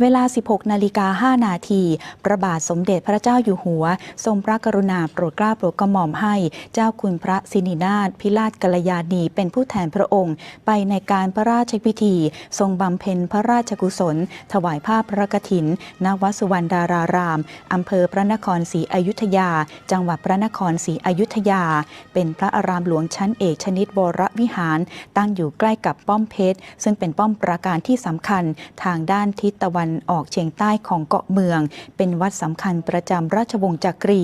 เวลา 16 นาฬิกา 5 นาที พระบาทสมเด็จพระเจ้าอยู่หัว ทรงพระกรุณาโปรดเกล้าโปรดกระหม่อมให้ เจ้าคุณพระสินินาถพิราชกัลยาณีเป็นผู้แทนพระองค์ ไปในการพระราชพิธี ทรงบำเพ็ญพระราชกุศล ถวายผ้าพระกฐิน ณ วัดสุวรรณดาราราม อำเภอพระนครศรีอยุธยา จังหวัดพระนครศรีอยุธยา เป็นพระอารามหลวงชั้นเอกชนิดวรวิหาร ตั้งอยู่ใกล้กับป้อมเพชร ซึ่งเป็นป้อมปราการที่สำคัญทางด้านทิศตะวันออกเฉียงใต้ของเกาะเมือง เป็นวัดสำคัญประจำราชวงศ์จักรี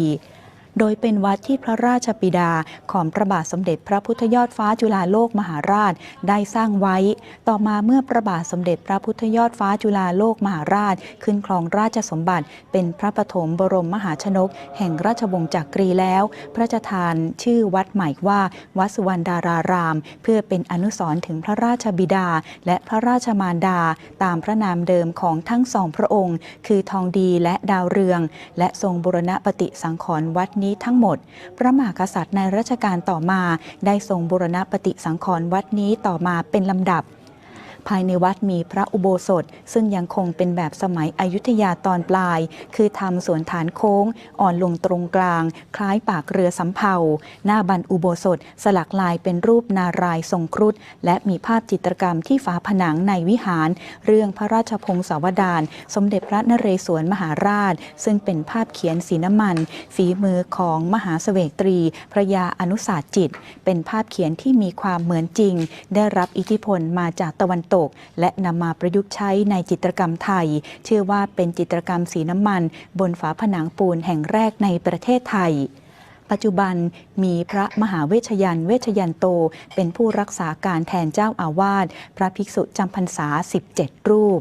โดยเป็นวัดที่พระราชบิดาของพระบาทสมเด็จพระพุทธยอดฟ้าจุฬาโลกมหาราชได้สร้างไว้ ต่อมาเมื่อพระบาทสมเด็จพระพุทธยอดฟ้าจุฬาโลกมหาราช ขึ้นครองราชสมบัติ เป็นพระปฐมบรมมหาชนก แห่งราชวงศ์จักรีแล้ว พระราชทานชื่อวัดใหม่ว่า วัดสุวรรณดาราราม เพื่อเป็นอนุสรณ์ถึงพระราชบิดา และพระราชมารดา ตามพระนามเดิมของทั้งสองพระองค์ คือทองดีและดาวเรือง และทรงบุรณปฏิสังขรณ์วัดนี้ทั้งหมด พระมหากษัตริย์ในรัชกาลต่อมา ได้ทรงบุรณปฏิสังขรณ์วัดนี้ต่อมาเป็นลำดับ ภายในวัดมีพระอุโบสถ ซึ่งยังคงเป็นแบบสมัยอยุธยาตอนปลาย คือทำสวนฐานโค้ง อ่อนลงตรงกลาง คล้ายปากเรือสำเภา หน้าบันอุโบสถ สลักลายเป็นรูปนารายทรงครุฑและมีภาพจิตรกรรมที่ฝาผนังในวิหาร เรื่องพระราชพงศาวดาร สมเด็จพระนเรศวรมหาราช ซึ่งเป็นภาพเขียนสีน้ำมัน ฝีมือของมหาเสวตรี พระยาอนุสาจิต เป็นภาพเขียนที่มีความเหมือนจริง ได้รับอิทธิพลมาจากตะวันตก และนำมาประยุกต์ใช้ในจิตรกรรมไทย เชื่อว่าเป็นจิตรกรรมสีน้ำมัน บนฝาผนังปูนแห่งแรกในประเทศไทยปัจจุบันมีพระมหาเวชยันเวชยันโต เป็นผู้รักษาการแทนเจ้าอาวาสพระภิกษุจำพรรษา 17 รูป